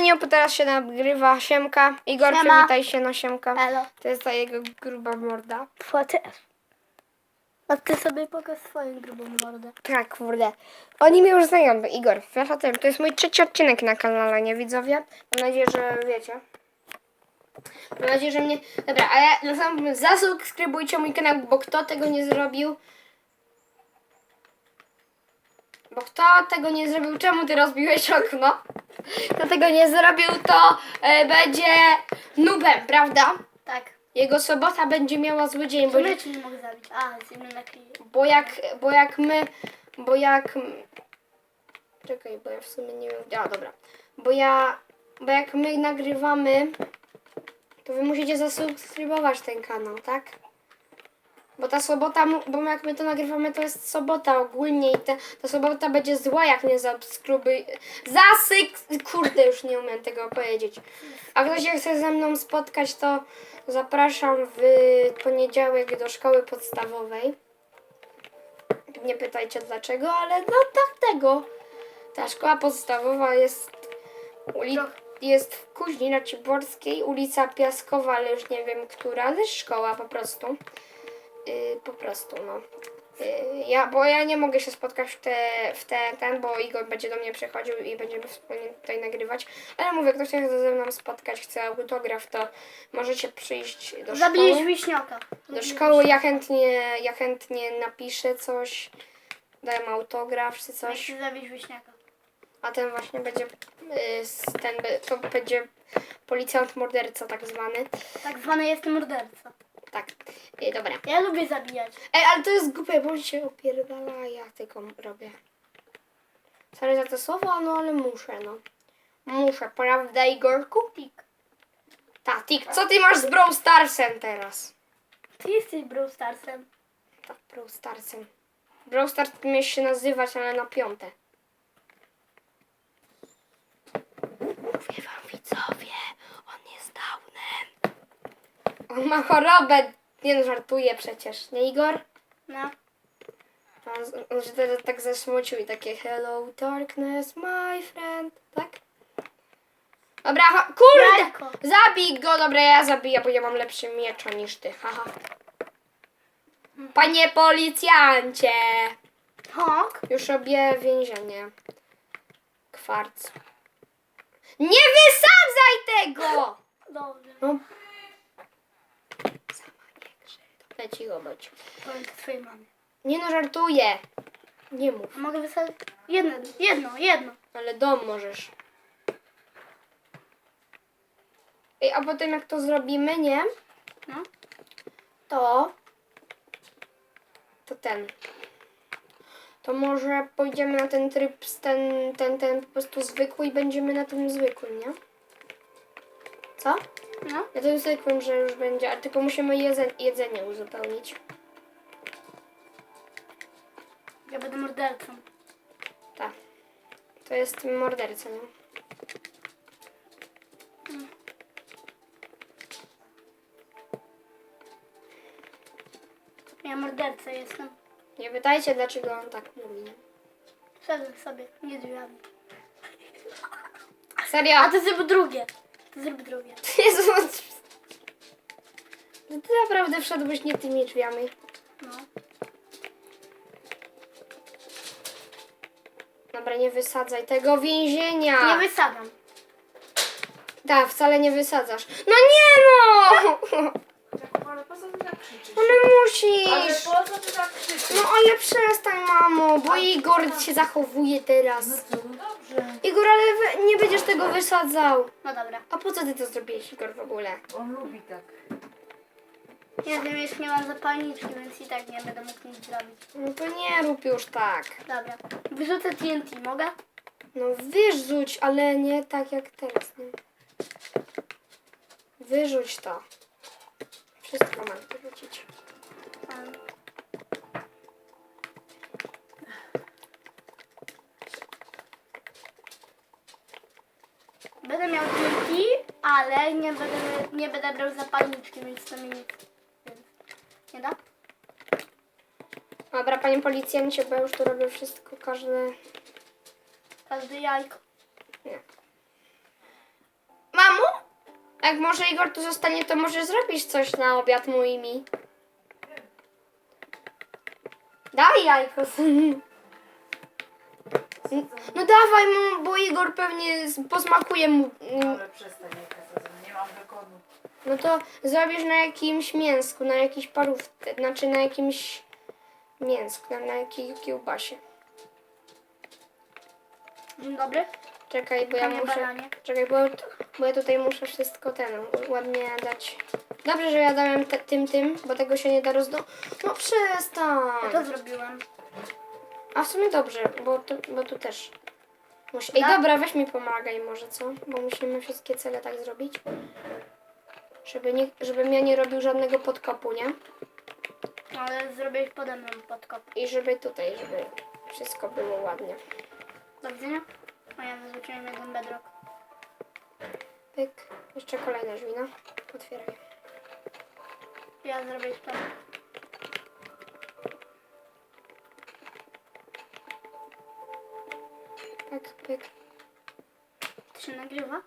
nie, bo teraz się nagrywa Siemka. Igor, Siema. przywitaj się na Siemka. Elo. To jest ta jego gruba morda. Też. A ty sobie pokaż swoją grubą mordę. Tak, kurde. Oni mnie już znają, Igor. Wiesz o tym, to jest mój trzeci odcinek na kanale, nie widzowie? Mam nadzieję, że wiecie. Mam nadzieję, że mnie... Dobra, a ja na sam początku zasubskrybujcie mój kanał, bo kto tego nie zrobił... Bo kto tego nie zrobił, czemu ty rozbiłeś okno? Kto tego nie zrobił, to e, będzie nubem, prawda? Tak. Jego sobota będzie miała zły dzień, bo, ci nie mogę zabić. A, z innym na klije. bo jak, bo jak my, bo jak, czekaj, bo ja w sumie nie wiem, a dobra, bo ja, bo jak my nagrywamy, to wy musicie zasubskrybować ten kanał, tak? Bo ta sobota, bo jak my to nagrywamy, to jest sobota ogólnie i ta, ta sobota będzie zła, jak nie zasubskrybuj, zasyk, kurde, już nie umiem tego powiedzieć. A ktoś się chce ze mną spotkać, to zapraszam w poniedziałek do szkoły podstawowej. Nie pytajcie dlaczego, ale no tak tego. Ta szkoła podstawowa jest, uli- jest w Kuźni na Ciborskiej, ulica Piaskowa, ale już nie wiem która, ale szkoła po prostu. Yy, po prostu, no. Yy, ja, bo ja nie mogę się spotkać w te, w te, ten, bo Igor będzie do mnie przychodził i będziemy wspólnie tutaj nagrywać. Ale mówię, ktoś chce ze mną spotkać, chce autograf, to możecie przyjść do Zabiliś szkoły. wiśnioka. Do szkoły ja chętnie, ja chętnie napiszę coś, dam autograf czy coś, Coś. Zabić wiśniaka. a ten właśnie będzie, y, z- ten, be- to będzie policjant morderca tak zwany. Tak zwany jestem morderca. Tak, y, dobra. Ja lubię zabijać. Ej, ale to jest głupie, bo on się opierdala, ja tylko robię. Sorry za to słowo, no ale muszę, no. Muszę, prawda Igorku? Tik. Tak, Tik, co ty masz z Brawl Starsem teraz? Ty jesteś Brawl Starsem. Tak, Brawl Starsem. Brawl Stars miałeś się nazywać, ale na piąte. Mówię wam widzowie. On ma chorobę. Nie no, żartuje przecież, nie Igor? No. On, on się teraz tak zasmucił i takie Hello darkness, my friend, tak? Dobra, cho- kurde! Jajko. Zabij go, dobra, ja zabiję, bo ja mam lepszy miecz niż ty, haha. Panie policjancie! Hok. Już robię więzienie. Kwarc. Nie wysadzaj tego! Dobrze. No. Bądź. Powiem to twojej mamie. Nie no, żartuję. Nie mów, A mogę wysadzić? Jedno, jedno, jedno. ale dom możesz. Ej, a potem jak to zrobimy, nie? No. To... To ten. To może pójdziemy na ten tryb, z ten, ten, ten po prostu zwykły i będziemy na tym zwykłym, nie? Co? No. Na tym zwykłym, że już będzie, ale tylko musimy jedze, jedzenie uzupełnić. Ja będę mordercą. Tak. To jest morderca, nie? Ja morderca jestem. Nie pytajcie, dlaczego on tak mówi. Szedłem sobie, nie drzwiami. Serio? A ty zrób drugie. Zrób drugie. Jezu, ty naprawdę wszedłeś nie tymi drzwiami. No. Dobra, nie wysadzaj tego więzienia. Nie wysadzam. Tak, wcale nie wysadzasz. No nie no! Ale po co ty tak krzyczysz? No Ale musisz. po co ty tak krzyczysz? No ale przestań, mamo, bo Igor się zachowuje No teraz. co, no dobrze. Igor, ale nie będziesz tego wysadzał. No dobra. A po co ty to zrobiłeś, Igor, w ogóle? On lubi tak. Ja wiem, już nie mam zapalniczki, więc i tak nie będę mógł nic zrobić. No to nie rób już tak. Dobra. Wyrzucę TNT, mogę? No wyrzuć, ale nie tak jak teraz. Nie? Wyrzuć to. Wszystko mam wyrzucić. Um, Będę miał TNT, ale nie będę, nie będę brał zapalniczki, więc to mi nic. Nie da? Dobra, panie policjancie, bo ja już tu robię wszystko, każde... Każde jajko. Nie. Jak może Igor tu zostanie, to może zrobisz coś na obiad mój i mi. Daj jajko. No dawaj mu, bo Igor pewnie posmakuje mu. Ale przestań, nie mam bekonu. No to zrobisz na jakimś mięsku, na jakiejś parówce, znaczy na jakimś mięsku, na, na jakiej kiełbasie. Dzień dobry. Czekaj, bo ja Panie muszę. baranie. Czekaj, bo, bo ja tutaj muszę wszystko ten ładnie dać. Dobrze, że ja dałem te, tym tym, bo tego się nie da rozdo. No przestań! Ja to zrobiłem. A w sumie dobrze, bo tu, bo tu też. Musi... Ej, Tak? dobra, weź mi pomagaj może, co? Bo musimy wszystkie cele tak zrobić. Żeby nie, żebym ja nie robił żadnego podkopu, nie? Ale zrobiłeś pode mną podkop. I żeby tutaj, żeby wszystko było ładnie. Do widzenia. A ja wyrzuciłem jeden bedrock. Pyk. Jeszcze kolejne drzwi, no. Otwieraj. Ja zrobię to. Tak, pyk. To się nagrywa?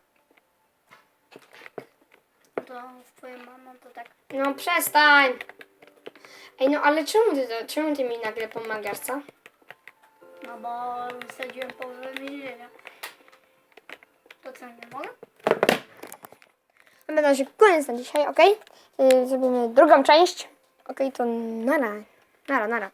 To z twoją mamą to tak. No przestań! Ej, no ale czemu ty, to, czemu ty mi nagle pomagasz, co? No bo wysadziłem połowę więzienia. To co, nie mogę? Dobra, to się koniec na dzisiaj, ok? Zrobimy drugą część. Ok, to nara. Nara, nara.